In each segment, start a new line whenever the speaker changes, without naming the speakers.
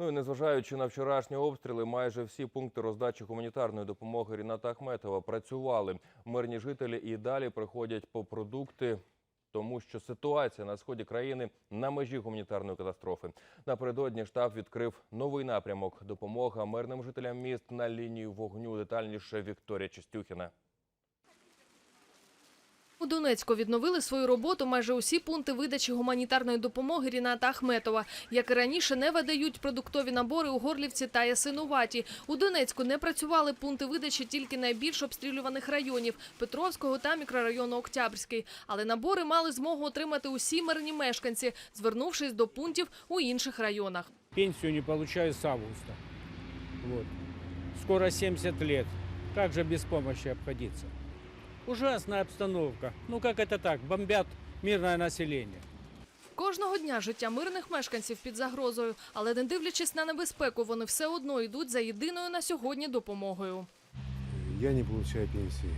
Ну і незважаючи на вчорашні обстріли, майже всі пункти роздачі гуманітарної допомоги Ріната Ахметова працювали. Мирні жителі і далі приходять по продукти, тому що ситуація на сході країни на межі гуманітарної катастрофи. Напередодні штаб відкрив новий напрямок допомога мирним жителям міст на лінії вогню. Детальніше Вікторія Чистюхіна.
У Донецьку відновили свою роботу майже усі пункти видачі гуманітарної допомоги Ріната Ахметова. Як і раніше, не видають продуктові набори у Горлівці та Ясинуваті. У Донецьку не працювали пункти видачі тільки найбільш обстрілюваних районів – Петровського та мікрорайону Октябрський. Але набори мали змогу отримати усі мирні мешканці, звернувшись до пунктів у інших районах.
Пенсию не получаю с августа. Скоро 70 лет. Как же без помощи обходиться? Ужасная обстановка. Ну как это так? Бомбят мирное население.
Кожного дня життя мирних мешканців під загрозою. Але не дивлячись на небезпеку, вони все одно йдуть за єдиною на сьогодні допомогою.
Я не получаю пенсии.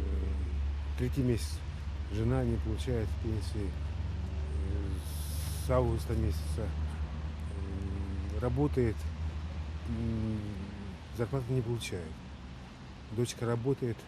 Э, Третий месяц жена не получает пенсии. Э, С августа месяца э, работает, м, зарплаты не получает. Дочка работает, э,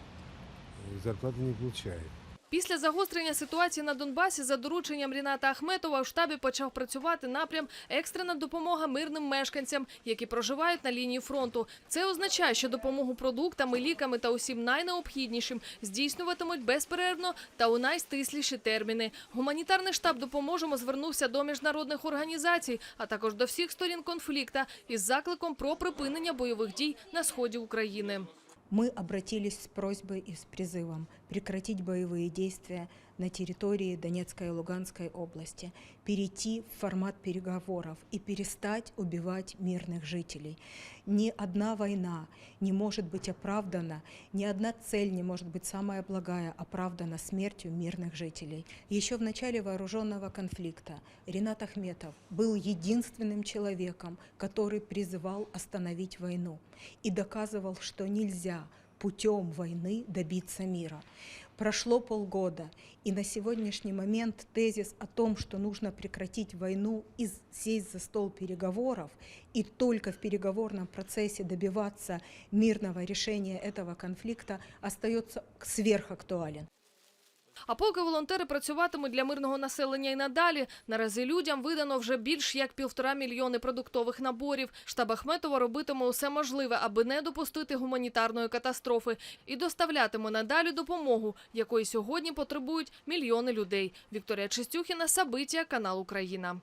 зарплаты не получает.
Після загострення ситуації на Донбасі за дорученням Ріната Ахметова у штабі почав працювати напрям екстрена допомога мирним мешканцям, які проживають на лінії фронту. Це означає, що допомогу продуктами, ліками та усім найнеобхіднішим здійснюватимуть безперервно та у найстисліші терміни. Гуманітарний штаб допоможемо звернувся до міжнародних організацій, а також до всіх сторін конфлікта із закликом про припинення бойових дій на сході України
Мы обратились с просьбой и с призывом прекратить боевые действия на территории Донецкой и Луганской области, перейти в формат переговоров и перестать убивать мирных жителей. Ни одна война не может быть оправдана, ни одна цель не может быть самая благая оправдана смертью мирных жителей. Еще в начале вооруженного конфликта Ренат Ахметов был единственным человеком, который призывал остановить войну и доказывал, что нельзя путем войны добиться мира. Прошло полгода, и на сегодняшний момент тезис о том, что нужно прекратить войну и сесть за стол переговоров, и только в переговорном процессе добиваться мирного решения этого конфликта, остается сверхактуален.
А поки волонтери працюватимуть для мирного населення і надалі, наразі людям видано вже більш як півтора мільйони продуктових наборів. Штаб Ахметова робитиме усе можливе, аби не допустити гуманітарної катастрофи, і доставлятиме надалі допомогу, якої сьогодні потребують мільйони людей. Вікторія Чистюхіна, Сабиття, канал Україна.